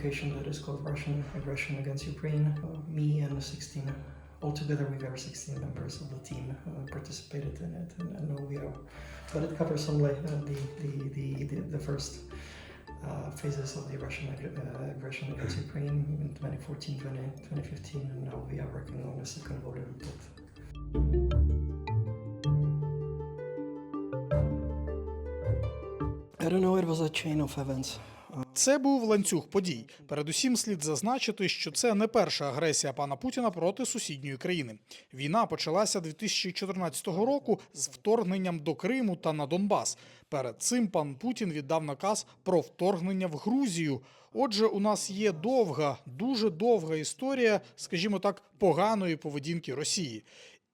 occupation that is called Russian aggression against Ukraine. Uh, me and 16, altogether we were 16 members of the team uh, participated in it, and, and we are, but it covers only uh, the, the, the, the, the first uh, phases of the Russian ag- uh, aggression against Ukraine in 2014, 20, 2015, and now we are working on a second voter report. I don't know, it was a chain of events. Це був ланцюг подій. Передусім, слід зазначити, що це не перша агресія пана Путіна проти сусідньої країни. Війна почалася 2014 року з вторгненням до Криму та на Донбас. Перед цим пан Путін віддав наказ про вторгнення в Грузію. Отже, у нас є довга, дуже довга історія, скажімо так, поганої поведінки Росії.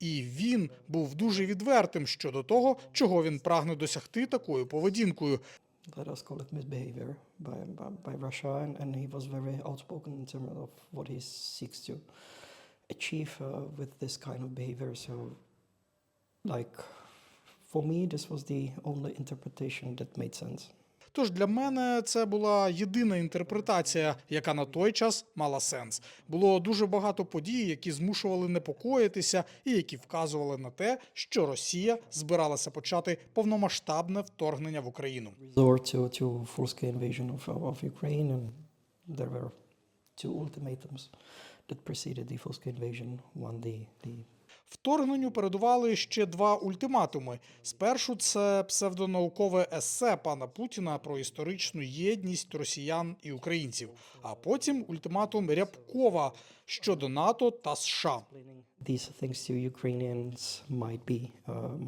І він був дуже відвертим щодо того, чого він прагне досягти такою поведінкою. By, by, by Russia, and, and he was very outspoken in terms of what he seeks to achieve uh, with this kind of behavior. So, like, for me, this was the only interpretation that made sense. Тож для мене це була єдина інтерпретація, яка на той час мала сенс. Було дуже багато подій, які змушували непокоїтися, і які вказували на те, що Росія збиралася почати повномасштабне вторгнення в Україну. There were two ultimatums that preceded the full-scale invasion. One, the, the Вторгненню передували ще два ультиматуми. Спершу це псевдонаукове есе пана Путіна про історичну єдність росіян і українців, а потім ультиматум Рябкова щодо НАТО та США. uh,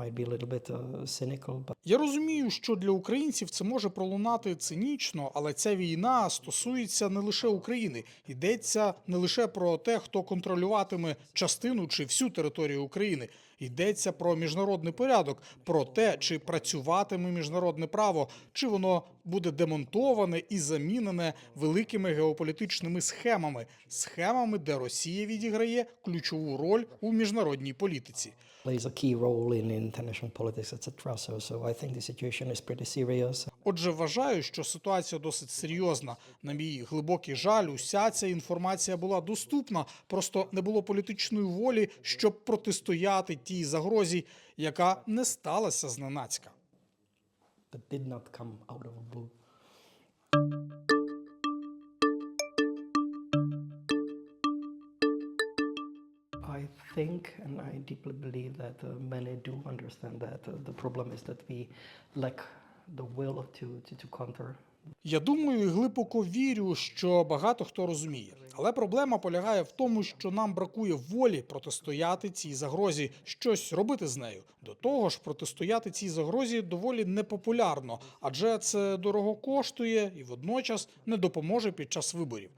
uh, Я розумію, що для українців це може пролунати цинічно, але ця війна стосується не лише України. Йдеться не лише про те, хто контролюватиме частину чи всю територію України. Йдеться про міжнародний порядок, про те, чи працюватиме міжнародне право, чи воно буде демонтоване і замінене великими геополітичними схемами, схемами, де Росія відіграє ключову роль у міжнародній політиці. Отже, вважаю, що ситуація досить серйозна. На мій глибокий жаль, уся ця інформація була доступна, просто не було політичної волі, щоб протистояти тій загрозі, яка не сталася зненацька. I think, and I deeply believe that uh, many do understand that uh, the problem is that we lack the will to, to, to counter Я думаю і глибоко вірю, що багато хто розуміє. Але проблема полягає в тому, що нам бракує волі протистояти цій загрозі, щось робити з нею. До того ж, протистояти цій загрозі доволі непопулярно, адже це дорого коштує і водночас не допоможе під час виборів.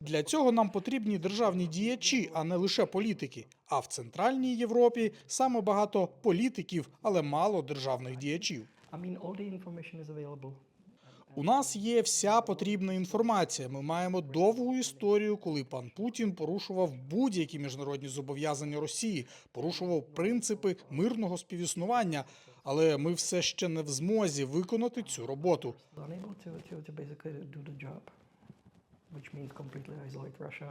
Для цього нам потрібні державні діячі, а не лише політики. А в центральній Європі саме багато політиків, але мало державних діячів. I mean, all. У нас є вся потрібна інформація. Ми маємо довгу історію, коли пан Путін порушував будь-які міжнародні зобов'язання Росії, порушував принципи мирного співіснування. Але ми все ще не в змозі виконати цю роботу. which means completely isolate Russia.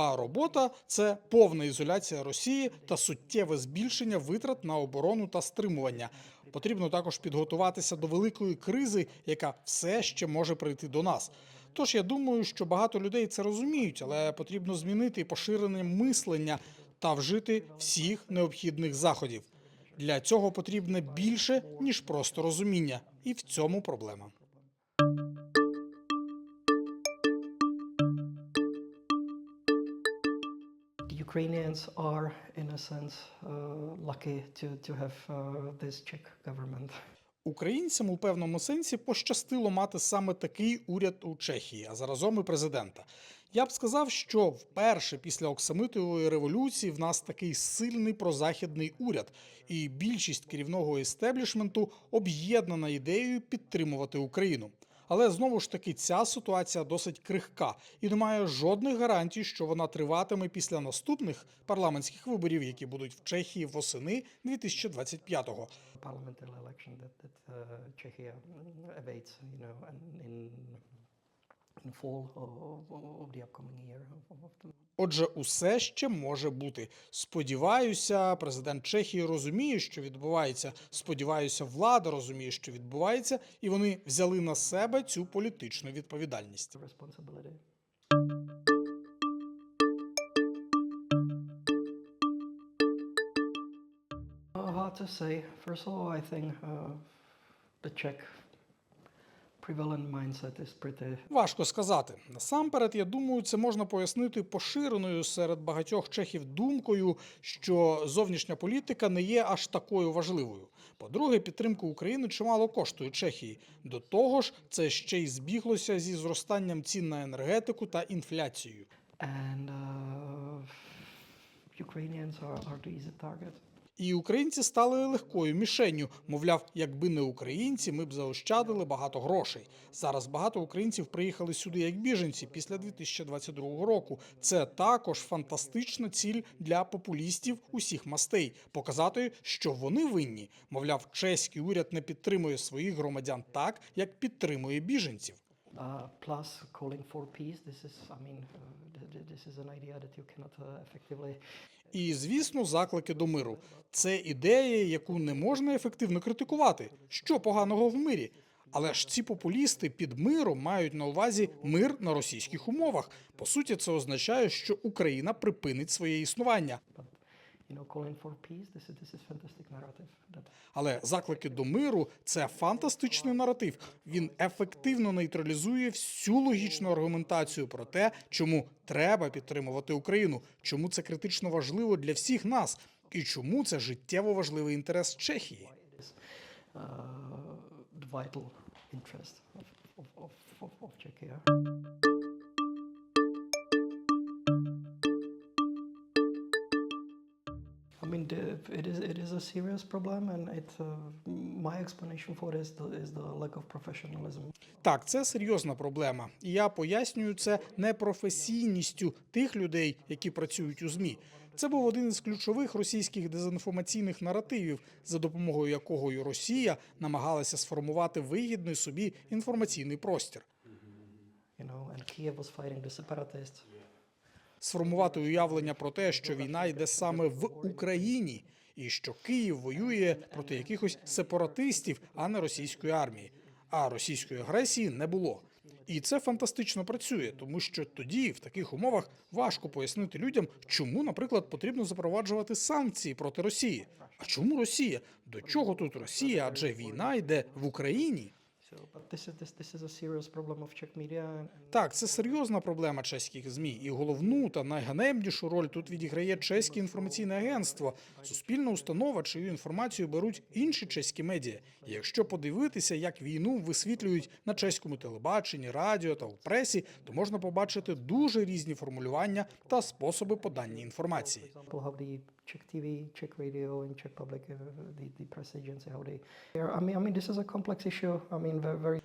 А робота це повна ізоляція Росії та суттєве збільшення витрат на оборону та стримування. Потрібно також підготуватися до великої кризи, яка все ще може прийти до нас. Тож я думаю, що багато людей це розуміють, але потрібно змінити поширене мислення та вжити всіх необхідних заходів. Для цього потрібне більше ніж просто розуміння, і в цьому проблема. Ukrainians are, in a sense, uh, lucky to, to have uh, this Czech government. Українцям у певному сенсі пощастило мати саме такий уряд у Чехії, а заразом і президента. Я б сказав, що вперше після Оксамитової революції в нас такий сильний прозахідний уряд, і більшість керівного естеблішменту об'єднана ідеєю підтримувати Україну. Але знову ж таки ця ситуація досить крихка і немає жодних гарантій, що вона триватиме після наступних парламентських виборів, які будуть в Чехії восени 2025-го. Parliamentary election that, that uh, in fall of, of the upcoming year. Of, of the, Отже, усе ще може бути. Сподіваюся, президент Чехії розуміє, що відбувається. Сподіваюся, влада розуміє, що відбувається, і вони взяли на себе цю політичну відповідальність. think uh, the Czech Важко сказати. Насамперед, я думаю, це можна пояснити поширеною серед багатьох чехів думкою, що зовнішня політика не є аж такою важливою. По-друге, підтримка України чимало коштує Чехії. До того ж, це ще й збіглося зі зростанням цін на енергетику та інфляцією. and uh, Ukrainians are, are the easy target. І українці стали легкою мішенню. Мовляв, якби не українці, ми б заощадили багато грошей. Зараз багато українців приїхали сюди як біженці після 2022 року. Це також фантастична ціль для популістів усіх мастей показати, що вони винні. Мовляв, чеський уряд не підтримує своїх громадян так, як підтримує біженців. Uh, plus, calling for peace. This is, I mean, uh, th- th- this is an idea that you cannot uh, effectively І звісно, заклики до миру. Це ідея, яку не можна ефективно критикувати. Що поганого в мирі? Але ж ці популісти під миром мають на увазі мир на російських умовах. По суті, це означає, що Україна припинить своє існування. You know, calling for peace. This is this is fantastic narrative. That Але заклики до миру це фантастичний наратив. Він ефективно нейтралізує всю логічну аргументацію про те, чому треба підтримувати Україну, чому це критично важливо для всіх нас, і чому це життєво важливий інтерес Чехії. uh, vital interest of of, of, of, of Czechia. Mean, it is it is a serious problem, and it. Uh, my explanation for this the, is the lack of professionalism. Так, це серйозна проблема, і я пояснюю це непрофесійністю тих людей, які працюють у змі. Це був один із ключових російських дезінформаційних наративів, за допомогою якого Росія намагалася сформувати вигідний собі інформаційний простір, You know, and Kiev was fighting the separatists. Сформувати уявлення про те, що війна йде саме в Україні, і що Київ воює проти якихось сепаратистів, а не російської армії. А російської агресії не було. І це фантастично працює, тому що тоді, в таких умовах, важко пояснити людям, чому, наприклад, потрібно запроваджувати санкції проти Росії. А чому Росія? До чого тут Росія? Адже війна йде в Україні. Так, це серйозна проблема чеських змі, і головну та найганебнішу роль тут відіграє чеське інформаційне агентство, суспільна установа, чию інформацію беруть інші чеські медіа. І якщо подивитися, як війну висвітлюють на чеському телебаченні, радіо та у пресі, то можна побачити дуже різні формулювання та способи подання інформації. Czech TV, Czech radio, and Czech public, uh, the, the press agency, how they. I mean, I mean, this is a complex issue. I mean,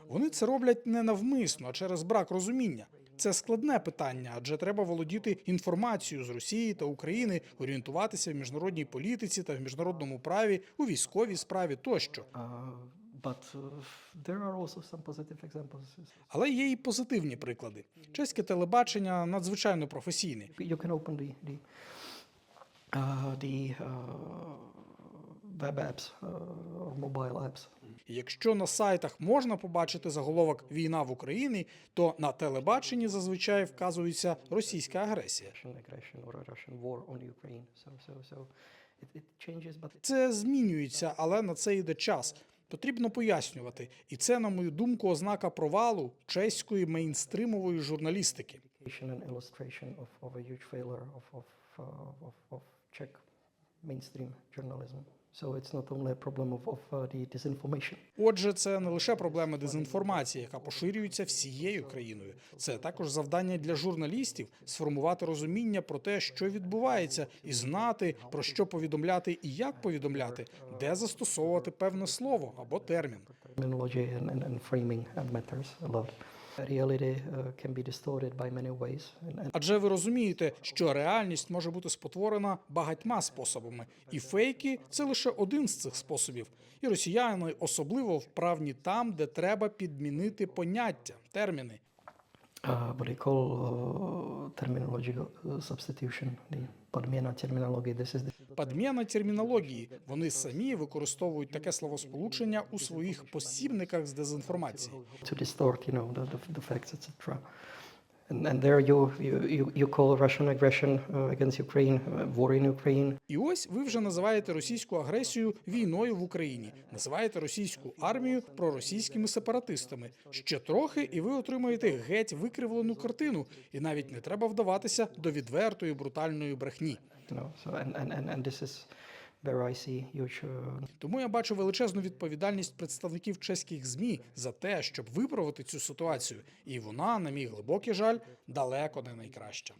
Вони це роблять не навмисно, а через брак розуміння. Це складне питання, адже треба володіти інформацією з Росії та України, орієнтуватися в міжнародній політиці та в міжнародному праві, у військовій справі тощо. Examples. Але є і позитивні приклади. Чеське телебачення надзвичайно професійне. Web apps mobile apps. Якщо на сайтах можна побачити заголовок Війна в Україні, то на телебаченні зазвичай вказується російська агресія. Це змінюється, але на це йде час. Потрібно пояснювати, і це, на мою думку, ознака провалу чеської мейнстримової журналістики. uh, mainstream journalism. Uh. Отже, це не лише проблема дезінформації, яка поширюється всією країною. Це також завдання для журналістів сформувати розуміння про те, що відбувається, і знати про що повідомляти і як повідомляти, де застосовувати певне слово або термін. Uh, Адже ви розумієте, що реальність може бути спотворена багатьма способами, і фейки це лише один з цих способів. І росіяни особливо вправні там, де треба підмінити поняття, терміни. Uh, what they call uh, terminological uh, substitution, the подмена terminology. This is the Падмєна термінології. Вони самі використовують таке словосполучення у своїх посібниках з дезінформації. to distort, you know, the, the, the facts, etc. And, and there you, you, you, you call Russian aggression against Ukraine, war in Ukraine. І ось ви вже називаєте російську агресію війною в Україні, називаєте російську армію проросійськими сепаратистами. Ще трохи, і ви отримаєте геть викривлену картину, і навіть не треба вдаватися до відвертої брутальної брехні. Тому я бачу величезну відповідальність представників чеських змі за те, щоб виправити цю ситуацію, і вона, на мій глибокий жаль, далеко не найкраща.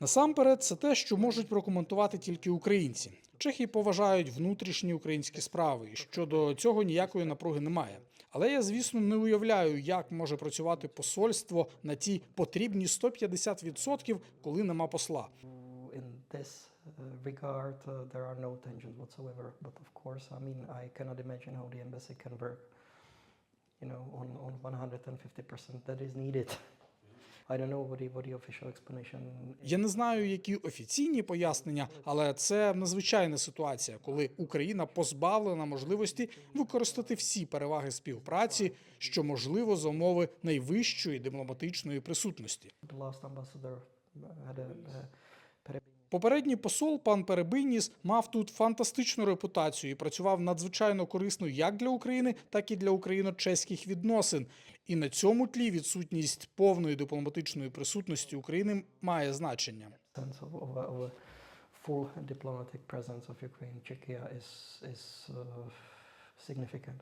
Насамперед, це те, що можуть прокоментувати тільки українці. Чехи поважають внутрішні українські справи, і щодо цього ніякої напруги немає. Але я, звісно, не уявляю, як може працювати посольство на ті потрібні 150%, коли нема посла. Uh, regard, uh, there are no tensions whatsoever. But of course, I mean, I cannot imagine how the embassy can work, you know, on, on 150% that is needed. I don't know what the, what the official explanation is. Я не знаю, які офіційні пояснення, але це надзвичайна ситуація, коли Україна позбавлена можливості використати всі переваги співпраці, що можливо за умови найвищої дипломатичної присутності. The last ambassador uh, had a, a Попередній посол пан Перебийніс мав тут фантастичну репутацію і працював надзвичайно корисно як для України, так і для україно-чеських відносин. І на цьому тлі відсутність повної дипломатичної присутності України має значення. full diplomatic presence of Ukraine, Czechia is, is uh, significant.